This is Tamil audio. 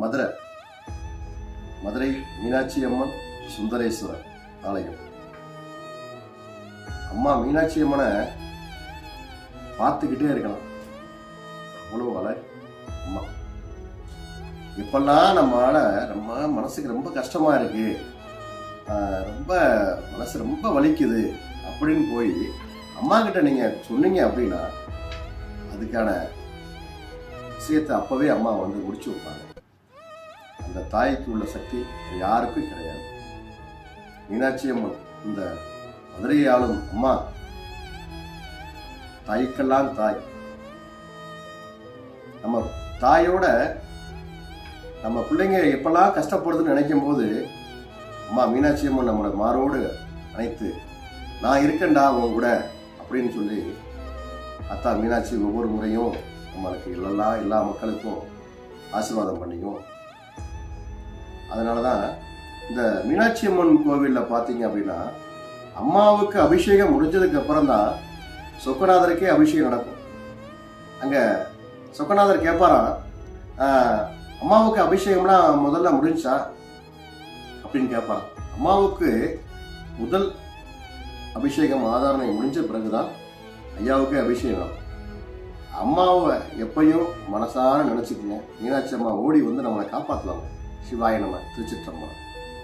மதுரை. மதுரை மீனாட்சி அம்மன் சுந்தரேஸ்வரர் ஆலயம். அம்மா மீனாட்சி அம்மனை பார்த்துக்கிட்டே இருக்கலாம். அவ்வளோ அழகு அம்மா. இப்பெல்லாம் நம்மளால நம்ம மனசுக்கு ரொம்ப கஷ்டமா இருக்கு. ரொம்ப மனசு ரொம்ப வலிக்குது அப்படின்னு போய் அம்மா கிட்ட நீங்க சொன்னீங்க அப்படின்னா அதுக்கான விஷயத்தை அப்பவே அம்மா வந்து முடிச்சு வைப்பாங்க. அந்த தாய்க்கு உள்ள சக்தி யாருக்கும் கிடையாது. மீனாட்சி அம்மன் இந்த மதுரையை ஆளும் அம்மா தாய்க்கெல்லாம் தாய். நம்ம தாயோட நம்ம பிள்ளைங்க எப்பெல்லாம் கஷ்டப்படுதுன்னு நினைக்கும் போது அம்மா மீனாட்சி அம்மன் நம்மளோட மாறோடு அணைத்து நான் இருக்கேன்டா உன் கூட அப்படின்னு சொல்லி அத்தா மீனாட்சி ஒவ்வொரு முறையும் நம்மளுக்கு எல்லாம் எல்லா மக்களுக்கும் ஆசீர்வாதம் பண்ணியும் அதனால தான் இந்த மீனாட்சி அம்மன் கோவிலில் பார்த்தீங்க அப்படின்னா அம்மாவுக்கு அபிஷேகம் முடிஞ்சதுக்கு அப்புறம் தான் சொக்கநாதருக்கே அபிஷேகம் நடக்கும். அங்கே சொக்கநாதர் கேட்பாராம் அம்மாவுக்கு அபிஷேகம்லாம் முதல்ல முடிஞ்சா? அப்படின்னு கேட்பாராம் அம்மாவுக்கு முதல் அபிஷேகம் ஆதாரணை முடிஞ்ச பிறகுதான் ஐயாவுக்கு அபிஷேகம் அம்மாவை எப்பயும் மனசார நினைச்சுக்கங்க. மீனாட்சி அம்மா ஓடி வந்து நம்மளை காப்பாற்றலாம் శివాయ నమ తుచిత్రమ్మ